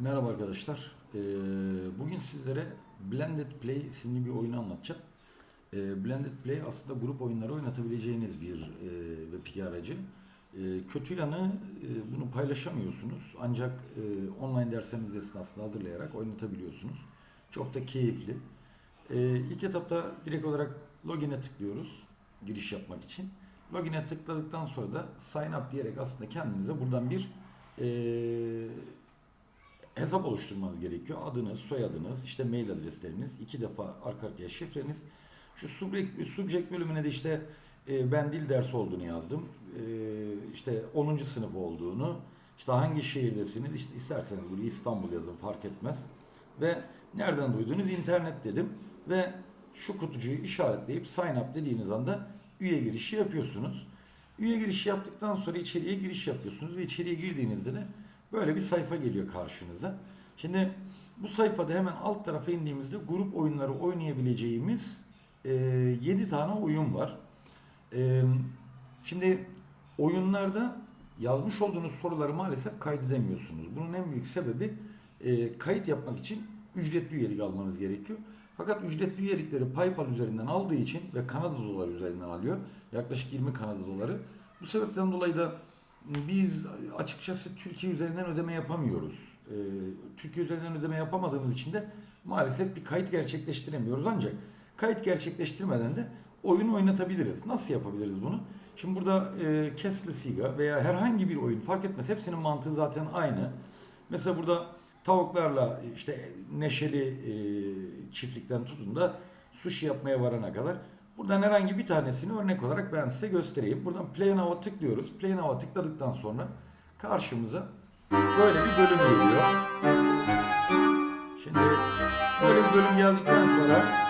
Merhaba arkadaşlar. Ee, bugün sizlere Blended Play isimli bir oyunu anlatacağım. Ee, Blended Play aslında grup oyunları oynatabileceğiniz bir e, web aracı. Ee, kötü yanı e, bunu paylaşamıyorsunuz. Ancak e, online dersleriniz esnasında hazırlayarak oynatabiliyorsunuz. Çok da keyifli. Ee, ilk etapta direkt olarak login'e tıklıyoruz giriş yapmak için. Login'e tıkladıktan sonra da sign up diyerek aslında kendinize buradan bir e, hesap oluşturmanız gerekiyor. Adınız, soyadınız, işte mail adresleriniz, iki defa arka arkaya şifreniz. Şu subject, subject bölümüne de işte e, ben dil dersi olduğunu yazdım. E, işte 10. sınıf olduğunu, işte hangi şehirdesiniz, işte isterseniz buraya İstanbul yazın fark etmez. Ve nereden duyduğunuz internet dedim ve şu kutucuğu işaretleyip sign up dediğiniz anda üye girişi yapıyorsunuz. Üye girişi yaptıktan sonra içeriye giriş yapıyorsunuz ve içeriye girdiğinizde de böyle bir sayfa geliyor karşınıza. Şimdi bu sayfada hemen alt tarafa indiğimizde grup oyunları oynayabileceğimiz e, 7 tane oyun var. E, şimdi oyunlarda yazmış olduğunuz soruları maalesef kaydedemiyorsunuz. Bunun en büyük sebebi e, kayıt yapmak için ücretli üyelik almanız gerekiyor. Fakat ücretli üyelikleri PayPal üzerinden aldığı için ve Kanada doları üzerinden alıyor. Yaklaşık 20 Kanada doları. Bu sebepten dolayı da biz açıkçası Türkiye üzerinden ödeme yapamıyoruz. Ee, Türkiye üzerinden ödeme yapamadığımız için de maalesef bir kayıt gerçekleştiremiyoruz. Ancak kayıt gerçekleştirmeden de oyun oynatabiliriz. Nasıl yapabiliriz bunu? Şimdi burada e, Kessler Siga veya herhangi bir oyun fark etmez. Hepsinin mantığı zaten aynı. Mesela burada tavuklarla işte neşeli e, çiftlikten tutun da sushi yapmaya varana kadar Buradan herhangi bir tanesini örnek olarak ben size göstereyim. Buradan Play Now'a tıklıyoruz. Play Now'a tıkladıktan sonra karşımıza böyle bir bölüm geliyor. Şimdi böyle bir bölüm geldikten sonra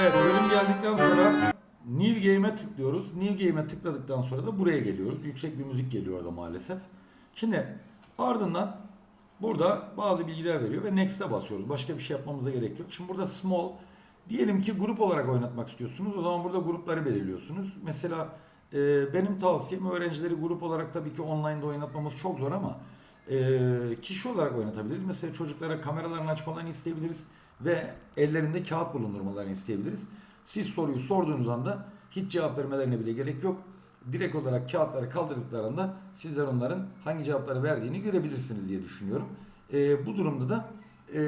Evet bölüm geldikten sonra New Game'e tıklıyoruz. New Game'e tıkladıktan sonra da buraya geliyoruz. Yüksek bir müzik geliyor orada maalesef. Şimdi ardından burada bazı bilgiler veriyor ve Next'e basıyoruz. Başka bir şey yapmamıza gerek yok. Şimdi burada Small diyelim ki grup olarak oynatmak istiyorsunuz. O zaman burada grupları belirliyorsunuz. Mesela e, benim tavsiyem öğrencileri grup olarak tabii ki online'da oynatmamız çok zor ama e, kişi olarak oynatabiliriz. Mesela çocuklara kameralarını açmalarını isteyebiliriz ve ellerinde kağıt bulundurmalarını isteyebiliriz. Siz soruyu sorduğunuz anda hiç cevap vermelerine bile gerek yok. Direkt olarak kağıtları kaldırdıklarında sizler onların hangi cevapları verdiğini görebilirsiniz diye düşünüyorum. E, bu durumda da e,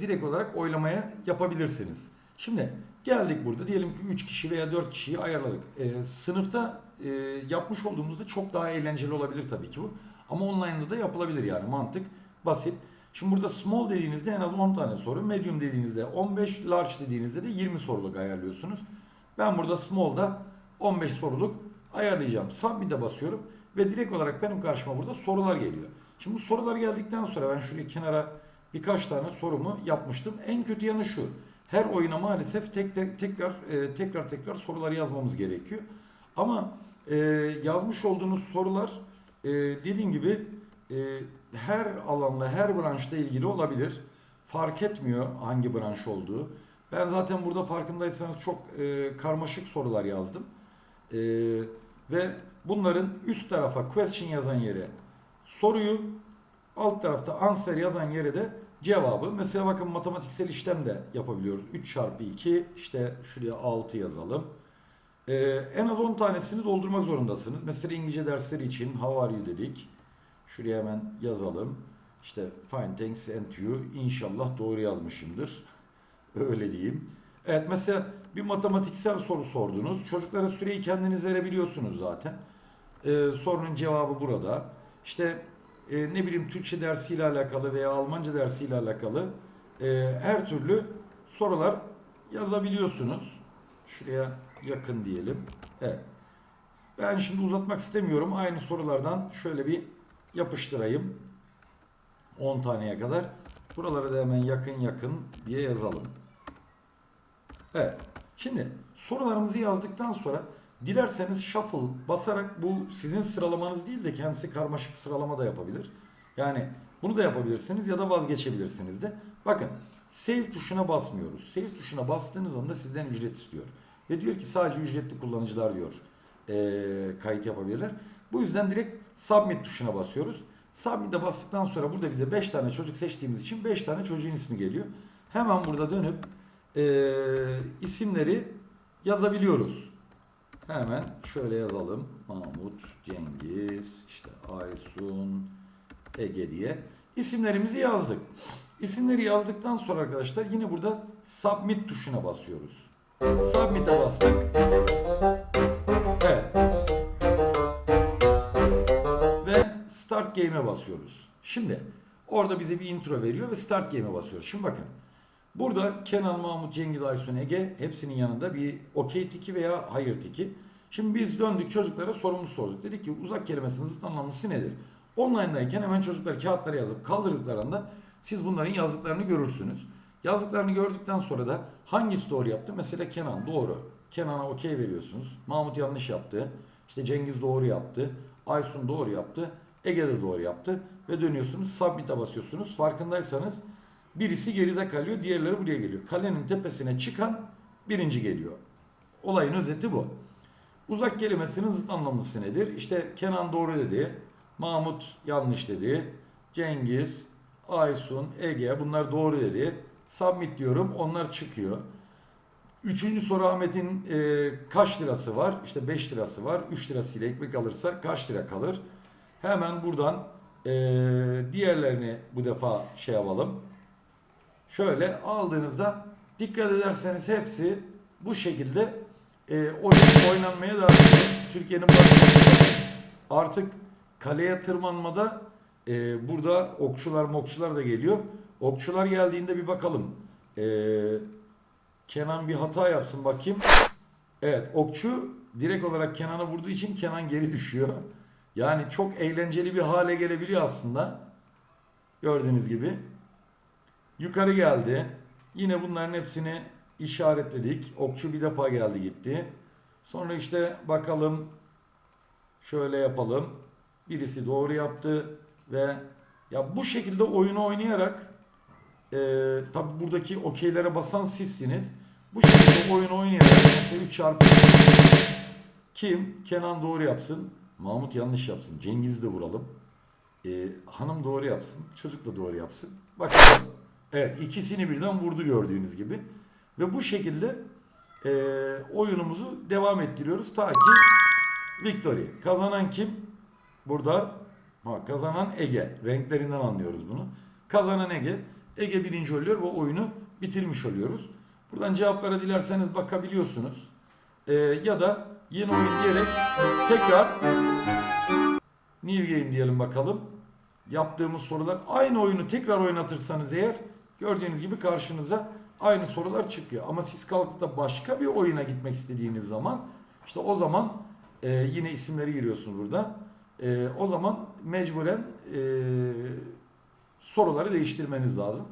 direkt olarak oylamaya yapabilirsiniz. Şimdi geldik burada diyelim ki 3 kişi veya 4 kişiyi ayarladık. E, sınıfta e, yapmış olduğumuzda çok daha eğlenceli olabilir tabii ki bu. Ama online'da da yapılabilir yani mantık basit. Şimdi burada small dediğinizde en az 10 tane soru, medium dediğinizde 15, large dediğinizde de 20 soruluk ayarlıyorsunuz. Ben burada small'da 15 soruluk ayarlayacağım. Submit'e basıyorum ve direkt olarak benim karşıma burada sorular geliyor. Şimdi bu sorular geldikten sonra ben şuraya kenara birkaç tane sorumu yapmıştım. En kötü yanı şu. Her oyuna maalesef tek, tek tekrar e, tekrar tekrar sorular yazmamız gerekiyor. Ama e, yazmış olduğunuz sorular e, dediğim gibi e, her alanla, her branşla ilgili olabilir. Fark etmiyor hangi branş olduğu. Ben zaten burada farkındaysanız çok e, karmaşık sorular yazdım. E, ve bunların üst tarafa question yazan yere soruyu, alt tarafta answer yazan yere de cevabı. Mesela bakın matematiksel işlem de yapabiliyoruz. 3 çarpı 2 işte şuraya 6 yazalım. Ee, en az 10 tanesini doldurmak zorundasınız. Mesela İngilizce dersleri için how are you dedik. Şuraya hemen yazalım. İşte fine thanks and you. İnşallah doğru yazmışımdır. Öyle diyeyim. Evet mesela bir matematiksel soru sordunuz. Çocuklara süreyi kendiniz verebiliyorsunuz zaten. Ee, sorunun cevabı burada. İşte e, ne bileyim Türkçe dersiyle alakalı veya Almanca dersiyle alakalı e, her türlü sorular yazabiliyorsunuz. Şuraya yakın diyelim. Evet. Ben şimdi uzatmak istemiyorum. Aynı sorulardan şöyle bir yapıştırayım. 10 taneye kadar. Buralara da hemen yakın yakın diye yazalım. Evet. Şimdi sorularımızı yazdıktan sonra dilerseniz shuffle basarak bu sizin sıralamanız değil de kendisi karmaşık sıralama da yapabilir. Yani bunu da yapabilirsiniz ya da vazgeçebilirsiniz de. Bakın save tuşuna basmıyoruz. Save tuşuna bastığınız anda sizden ücret istiyor. ve diyor ki sadece ücretli kullanıcılar diyor eee, kayıt yapabilirler. Bu yüzden direkt submit tuşuna basıyoruz. Submit'e bastıktan sonra burada bize 5 tane çocuk seçtiğimiz için 5 tane çocuğun ismi geliyor. Hemen burada dönüp eee, isimleri yazabiliyoruz. Hemen şöyle yazalım. Mahmut, Cengiz, işte Aysun, Ege diye isimlerimizi yazdık. İsimleri yazdıktan sonra arkadaşlar yine burada submit tuşuna basıyoruz. Submit'e bastık. Evet. Ve start game'e basıyoruz. Şimdi orada bize bir intro veriyor ve start game'e basıyoruz. Şimdi bakın. Burada Kenan, Mahmut, Cengiz, Aysun, Ege hepsinin yanında bir okey tiki veya hayır tiki. Şimdi biz döndük çocuklara sorumuz sorduk. Dedik ki uzak kelimesinin zıt anlamlısı nedir? Online'dayken hemen çocuklar kağıtlara yazıp kaldırdıklarında siz bunların yazdıklarını görürsünüz. Yazdıklarını gördükten sonra da hangisi doğru yaptı? Mesela Kenan doğru. Kenan'a okey veriyorsunuz. Mahmut yanlış yaptı. İşte Cengiz doğru yaptı. Aysun doğru yaptı. Ege de doğru yaptı. Ve dönüyorsunuz submit'e basıyorsunuz. Farkındaysanız birisi geride kalıyor. Diğerleri buraya geliyor. Kalenin tepesine çıkan birinci geliyor. Olayın özeti bu. Uzak kelimesinin zıt anlamlısı nedir? İşte Kenan doğru dedi. Mahmut yanlış dedi. Cengiz, Aysun, Ege bunlar doğru dedi. Submit diyorum. Onlar çıkıyor. Üçüncü soru Ahmet'in e, kaç lirası var? İşte 5 lirası var. 3 lirasıyla ekmek alırsa kaç lira kalır? Hemen buradan e, diğerlerini bu defa şey yapalım. Şöyle aldığınızda dikkat ederseniz hepsi bu şekilde e, oyun oynanmaya devam ediyor. Türkiye'nin artık kaleye tırmanmada e, burada okçular mokçular da geliyor. Okçular geldiğinde bir bakalım. E, Kenan bir hata yapsın bakayım. Evet okçu direkt olarak Kenan'a vurduğu için Kenan geri düşüyor. Yani çok eğlenceli bir hale gelebiliyor aslında. Gördüğünüz gibi. Yukarı geldi. Yine bunların hepsini işaretledik. Okçu bir defa geldi gitti. Sonra işte bakalım şöyle yapalım. Birisi doğru yaptı ve ya bu şekilde oyunu oynayarak e, tabi buradaki okeylere basan sizsiniz. Bu şekilde oyunu oynayarak mesela 3 çarpı kim? Kenan doğru yapsın. Mahmut yanlış yapsın. Cengiz'i de vuralım. E, hanım doğru yapsın. Çocuk da doğru yapsın. Bakalım. Evet ikisini birden vurdu gördüğünüz gibi. Ve bu şekilde e, oyunumuzu devam ettiriyoruz. Ta ki victory. Kazanan kim? Burada ha, kazanan Ege. Renklerinden anlıyoruz bunu. Kazanan Ege. Ege birinci oluyor ve oyunu bitirmiş oluyoruz. Buradan cevaplara dilerseniz bakabiliyorsunuz. E, ya da yeni oyun diyerek tekrar New Game diyelim bakalım. Yaptığımız sorular aynı oyunu tekrar oynatırsanız eğer gördüğünüz gibi karşınıza aynı sorular çıkıyor. Ama siz kalkıp da başka bir oyuna gitmek istediğiniz zaman işte o zaman e, yine isimleri giriyorsun burada. E, o zaman mecburen e, soruları değiştirmeniz lazım.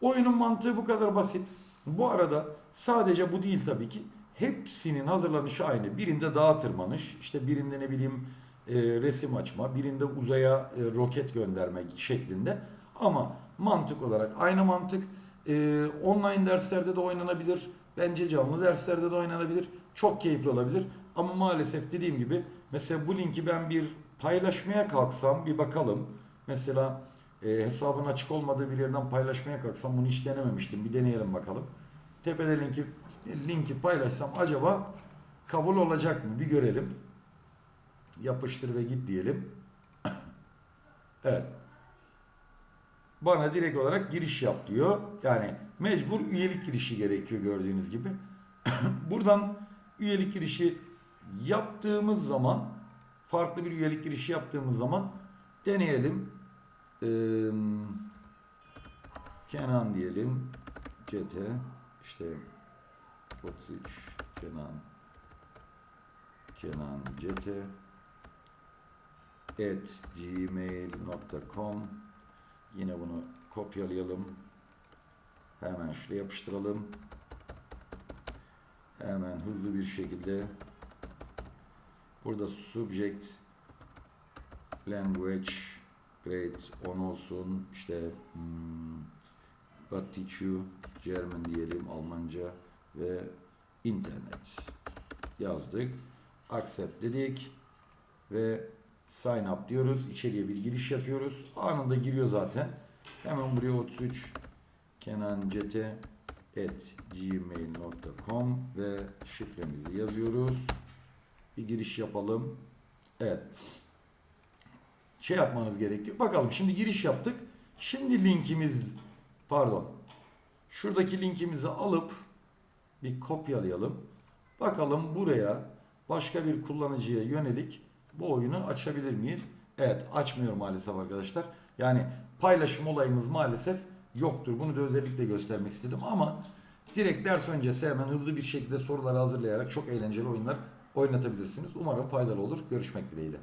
Oyunun mantığı bu kadar basit. Bu arada sadece bu değil tabii ki. Hepsinin hazırlanışı aynı. Birinde dağa tırmanış, işte birinde ne bileyim e, resim açma, birinde uzaya e, roket gönderme şeklinde. Ama mantık olarak aynı mantık. E, online derslerde de oynanabilir. Bence canlı derslerde de oynanabilir. Çok keyifli olabilir. Ama maalesef dediğim gibi mesela bu linki ben bir paylaşmaya kalksam bir bakalım. Mesela e, hesabın açık olmadığı bir yerden paylaşmaya kalksam bunu hiç denememiştim. Bir deneyelim bakalım. Tepede linki linki paylaşsam acaba kabul olacak mı? Bir görelim. Yapıştır ve git diyelim. evet. Bana direkt olarak giriş yap diyor. Yani mecbur üyelik girişi gerekiyor gördüğünüz gibi. Buradan üyelik girişi yaptığımız zaman farklı bir üyelik girişi yaptığımız zaman deneyelim. Ee, Kenan diyelim. CT işte 33 Kenan Kenan CT at gmail.com Yine bunu kopyalayalım. Hemen şuraya yapıştıralım. Hemen hızlı bir şekilde burada subject language grade 10 olsun. İşte hmm, what teach you German diyelim Almanca ve internet yazdık. Accept dedik ve sign up diyoruz. İçeriye bir giriş yapıyoruz. Anında giriyor zaten. Hemen buraya 33 kenancete at gmail.com ve şifremizi yazıyoruz. Bir giriş yapalım. Evet. Şey yapmanız gerekiyor. Bakalım şimdi giriş yaptık. Şimdi linkimiz pardon. Şuradaki linkimizi alıp bir kopyalayalım. Bakalım buraya başka bir kullanıcıya yönelik bu oyunu açabilir miyiz? Evet açmıyor maalesef arkadaşlar. Yani paylaşım olayımız maalesef yoktur. Bunu da özellikle göstermek istedim ama direkt ders öncesi hemen hızlı bir şekilde soruları hazırlayarak çok eğlenceli oyunlar oynatabilirsiniz. Umarım faydalı olur. Görüşmek dileğiyle.